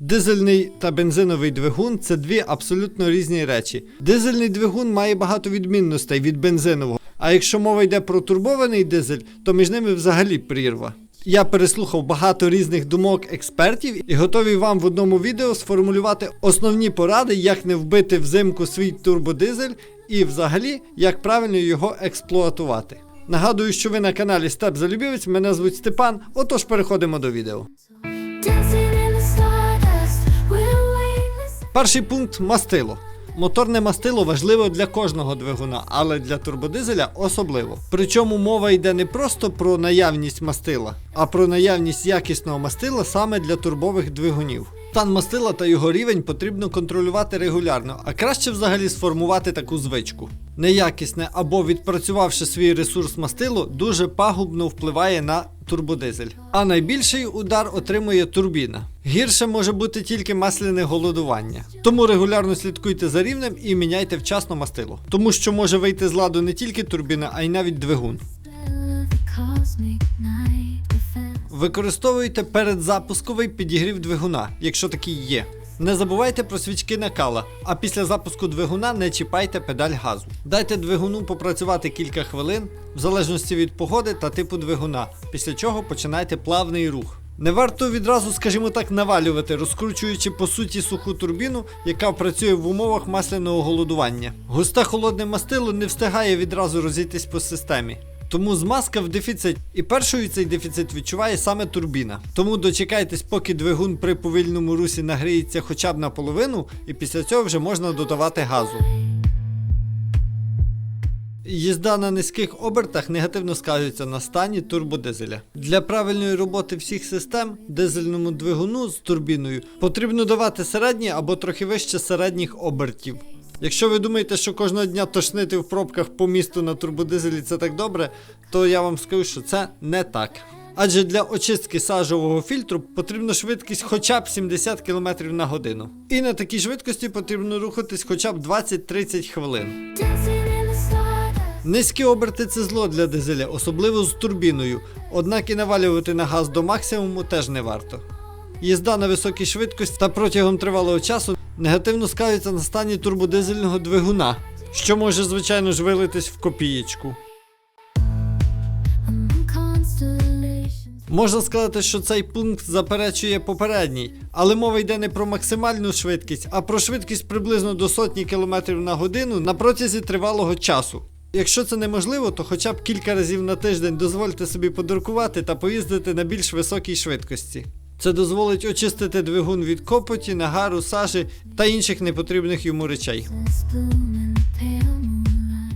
Дизельний та бензиновий двигун це дві абсолютно різні речі. Дизельний двигун має багато відмінностей від бензинового. А якщо мова йде про турбований дизель, то між ними взагалі прірва. Я переслухав багато різних думок експертів і готовий вам в одному відео сформулювати основні поради, як не вбити взимку свій турбодизель і взагалі як правильно його експлуатувати. Нагадую, що ви на каналі Степ Залюбівець, мене звуть Степан, отож переходимо до відео. Перший пункт мастило. Моторне мастило важливо для кожного двигуна, але для турбодизеля особливо. Причому мова йде не просто про наявність мастила, а про наявність якісного мастила саме для турбових двигунів. Стан мастила та його рівень потрібно контролювати регулярно, а краще взагалі сформувати таку звичку. Неякісне або відпрацювавши свій ресурс мастилу, дуже пагубно впливає на турбодизель. А найбільший удар отримує турбіна. Гірше може бути тільки масляне голодування. Тому регулярно слідкуйте за рівнем і міняйте вчасно мастило. Тому що може вийти з ладу не тільки турбіна, а й навіть двигун. Використовуйте передзапусковий підігрів двигуна, якщо такий є. Не забувайте про свічки накала, а після запуску двигуна не чіпайте педаль газу. Дайте двигуну попрацювати кілька хвилин, в залежності від погоди та типу двигуна, після чого починайте плавний рух. Не варто відразу, скажімо так, навалювати, розкручуючи по суті суху турбіну, яка працює в умовах масляного голодування. Густе холодне мастило не встигає відразу розійтись по системі. Тому змазка в дефіцит. І першою цей дефіцит відчуває саме турбіна. Тому дочекайтесь, поки двигун при повільному русі нагріється хоча б наполовину, і після цього вже можна додавати газу. Їзда на низьких обертах негативно сказується на стані турбодизеля. Для правильної роботи всіх систем дизельному двигуну з турбіною потрібно давати середні або трохи вище середніх обертів. Якщо ви думаєте, що кожного дня тошнити в пробках по місту на турбодизелі це так добре, то я вам скажу, що це не так. Адже для очистки сажового фільтру потрібна швидкість хоча б 70 км на годину. І на такій швидкості потрібно рухатись хоча б 20-30 хвилин. Низькі оберти це зло для дизеля, особливо з турбіною, однак і навалювати на газ до максимуму теж не варто. Їзда на високій швидкості та протягом тривалого часу негативно скажеться на стані турбодизельного двигуна, що може, звичайно ж, вилитись в копієчку. Можна сказати, що цей пункт заперечує попередній, але мова йде не про максимальну швидкість, а про швидкість приблизно до сотні кілометрів на годину на протязі тривалого часу. Якщо це неможливо, то хоча б кілька разів на тиждень дозвольте собі подуркувати та поїздити на більш високій швидкості. Це дозволить очистити двигун від копоті, нагару, сажі та інших непотрібних йому речей.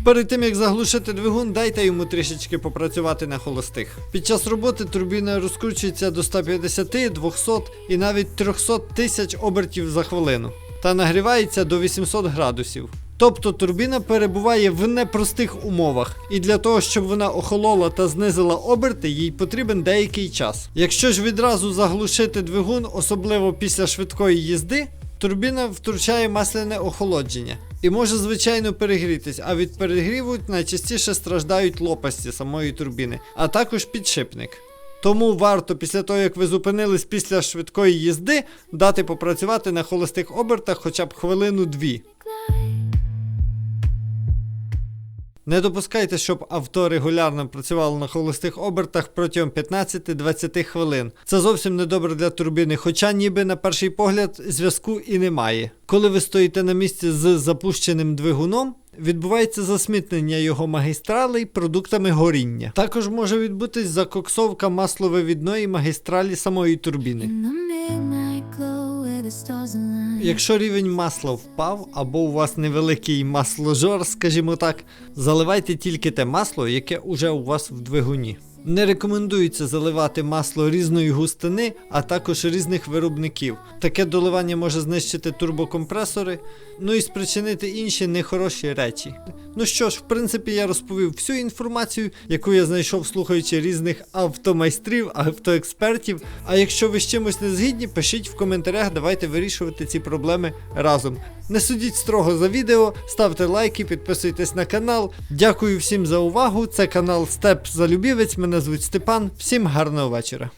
Перед тим як заглушити двигун, дайте йому трішечки попрацювати на холостих. Під час роботи турбіна розкручується до 150, 200 і навіть 300 тисяч обертів за хвилину та нагрівається до 800 градусів. Тобто турбіна перебуває в непростих умовах, і для того, щоб вона охолола та знизила оберти, їй потрібен деякий час. Якщо ж відразу заглушити двигун, особливо після швидкої їзди, турбіна втручає масляне охолодження і може звичайно перегрітись, а від перегріву найчастіше страждають лопасті самої турбіни, а також підшипник. Тому варто після того, як ви зупинились після швидкої їзди, дати попрацювати на холостих обертах хоча б хвилину-дві. Не допускайте, щоб авто регулярно працювало на холостих обертах протягом 15-20 хвилин. Це зовсім не добре для турбіни, хоча ніби на перший погляд зв'язку і немає. Коли ви стоїте на місці з запущеним двигуном, відбувається засмітнення його магістралей продуктами горіння. Також може відбутись закоксовка масловивідної магістралі самої турбіни. Якщо рівень масла впав, або у вас невеликий масложор, скажімо так, заливайте тільки те масло, яке уже у вас в двигуні. Не рекомендується заливати масло різної густини, а також різних виробників. Таке доливання може знищити турбокомпресори, ну і спричинити інші нехороші речі. Ну що ж, в принципі, я розповів всю інформацію, яку я знайшов, слухаючи різних автомайстрів, автоекспертів. А якщо ви з чимось не згідні, пишіть в коментарях, давайте вирішувати ці проблеми разом. Не судіть строго за відео, ставте лайки, підписуйтесь на канал. Дякую всім за увагу. Це канал Степ Залюбівець. Мене звуть Степан. Всім гарного вечора.